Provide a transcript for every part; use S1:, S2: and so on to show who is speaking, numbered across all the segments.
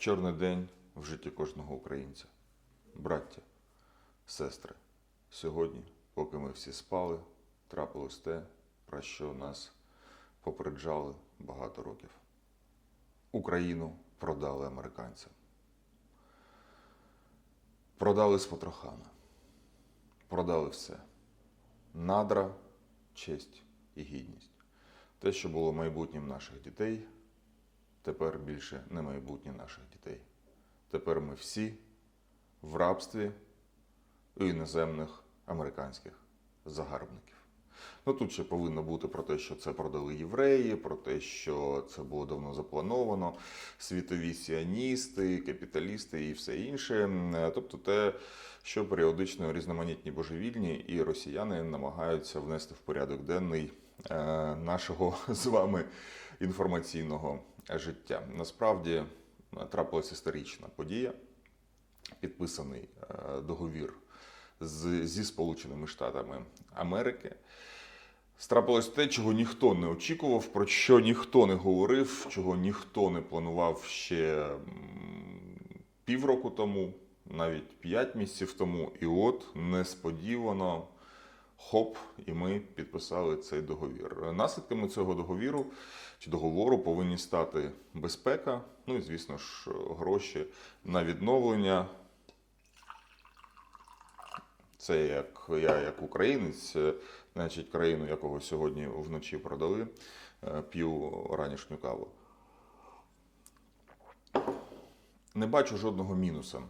S1: Чорний день в житті кожного українця. Браття, сестри, сьогодні, поки ми всі спали, трапилось те, про що нас попереджали багато років. Україну продали американцям. Продали з потрохами. Продали все. Надра, честь і гідність. Те, що було майбутнім наших дітей, тепер більше не майбутнє наших дітей. Тепер ми всі в рабстві у іноземних американських загарбників. Ну тут ще повинно бути про те, що це продали євреї, про те, що це було давно заплановано, світові сіоністи, капіталісти і все інше. Тобто те, що періодично різноманітні божевільні і росіяни намагаються внести в порядок денний е, нашого з вами інформаційного життя. Насправді е, трапилася історична подія, підписаний е, договір з, зі Сполученими Штатами Америки. Страпилось те, чого ніхто не очікував, про що ніхто не говорив, чого ніхто не планував ще півроку тому, навіть п'ять місяців тому. І от несподівано хоп, і ми підписали цей договір. Наслідками цього договіру чи договору повинні стати безпека, ну і звісно ж гроші на відновлення. Це як я, як українець, е, значить, країну, якого сьогодні вночі продали, е, п'ю ранішню каву. Не бачу жодного мінуса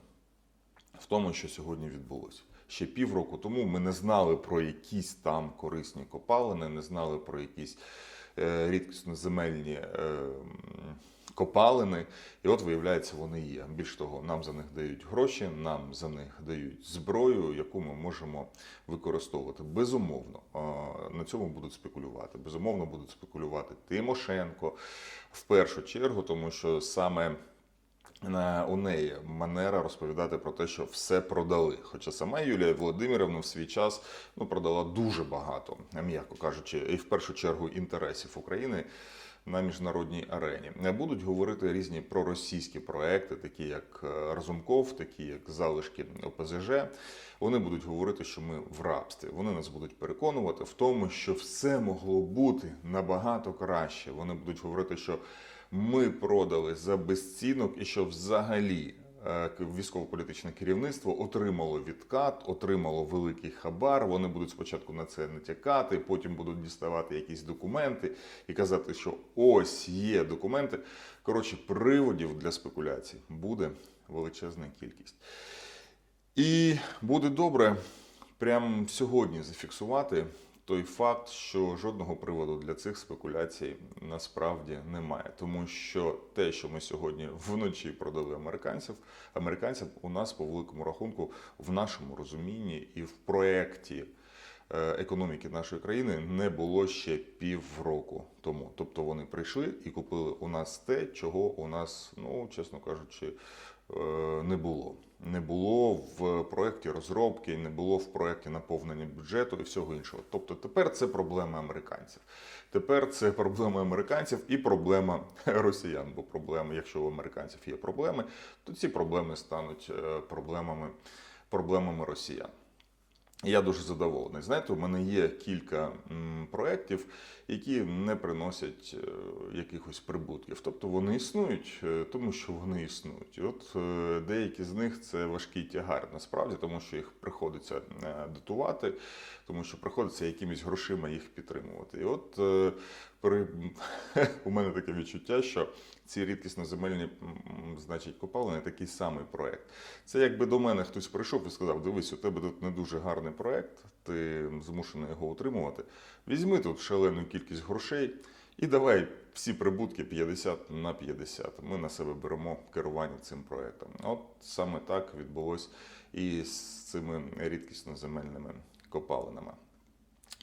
S1: в тому, що сьогодні відбулося. Ще півроку тому ми не знали про якісь там корисні копалини, не знали про якісь е, рідкісноземельні е, копалини. І от, виявляється, вони є. Більш того, нам за них дають гроші, нам за них дають зброю, яку ми можемо використовувати. Безумовно, е, на цьому будуть спекулювати. Безумовно, будуть спекулювати Тимошенко в першу чергу, тому що саме. У неї манера розповідати про те, що все продали. Хоча сама Юлія Володимирівна в свій час ну, продала дуже багато, м'яко кажучи, і в першу чергу інтересів України на міжнародній арені. Будуть говорити різні проросійські проекти, такі як е, Разумков, такі як залишки ОПЗЖ. Вони будуть говорити, що ми в рабстві. Вони нас будуть переконувати в тому, що все могло бути набагато краще. Вони будуть говорити, що ми продали за безцінок і що взагалі військово-політичне керівництво отримало відкат, отримало великий хабар. Вони будуть спочатку на це натякати, потім будуть діставати якісь документи і казати, що ось є документи. Коротше, приводів для спекуляцій буде величезна кількість. І буде добре прямо сьогодні зафіксувати той факт, що жодного приводу для цих спекуляцій насправді немає. Тому що те, що ми сьогодні вночі продали американців, американцям у нас по великому рахунку в нашому розумінні і в проєкті е, економіки нашої країни не було ще півроку тому. Тобто вони прийшли і купили у нас те, чого у нас, ну чесно кажучи, не було. Не було в проєкті розробки, не було в проєкті наповнення бюджету і всього іншого. Тобто тепер це проблема американців. Тепер це проблема американців і проблема росіян. Бо проблема, якщо у американців є проблеми, то ці проблеми стануть е, проблемами, проблемами росіян. Я дуже задоволений. Знаєте, у мене є кілька проєктів, які не приносять е, якихось прибутків. Тобто вони існують, е, тому що вони існують. І от е, деякі з них це важкий тягар насправді, тому що їх приходиться дотувати, тому що приходиться якимись грошима їх підтримувати. І от при... у мене таке відчуття, що ці рідкісно-земельні м, значить, копалини такий самий проект. Це якби до мене хтось прийшов і сказав: дивись, у тебе тут не дуже гарний проект, ти змушений його утримувати. Візьми тут шалену кількість грошей і давай всі прибутки 50 на 50. Ми на себе беремо керування цим проектом. От саме так відбулось і з цими рідкісно-земельними копалинами.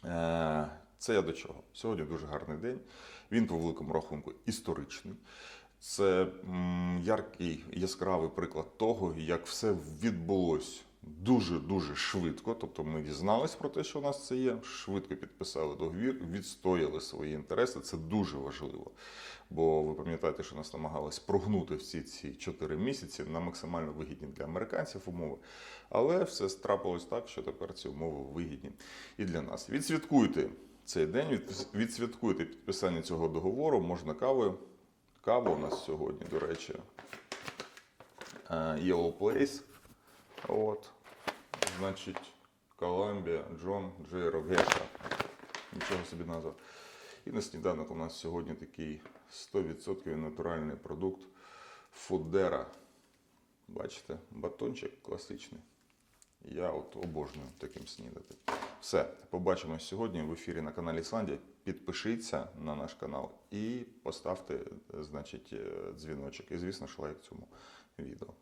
S1: Е, Це я до чого? Сьогодні дуже гарний день. Він по великому рахунку історичний. Це яркий яскравий приклад того, як все відбулось дуже-дуже швидко. Тобто ми дізнались про те, що у нас це є, швидко підписали договір, відстояли свої інтереси. Це дуже важливо. Бо ви пам'ятаєте, що нас намагались прогнути всі ці 4 місяці на максимально вигідні для американців умови. Але все трапилось так, що тепер ці умови вигідні і для нас. Відсвяткуйте цей день, від- відсвяткуйте підписання цього договору. Можна кавою. Кава у нас сьогодні, до речі, е, Yellow Place. От. Значить, Коламбія, Джон Джей Рогеша. Нічого собі назва. І на сніданок у нас сьогодні такий 100% натуральний продукт Фудера. Бачите, батончик класичний. Я от обожнюю таким снідати. Все, побачимось сьогодні в ефірі на каналі Ісландія. Підпишіться на наш канал і поставте, значить, е, дзвіночок. І, звісно ж, лайк цьому відео.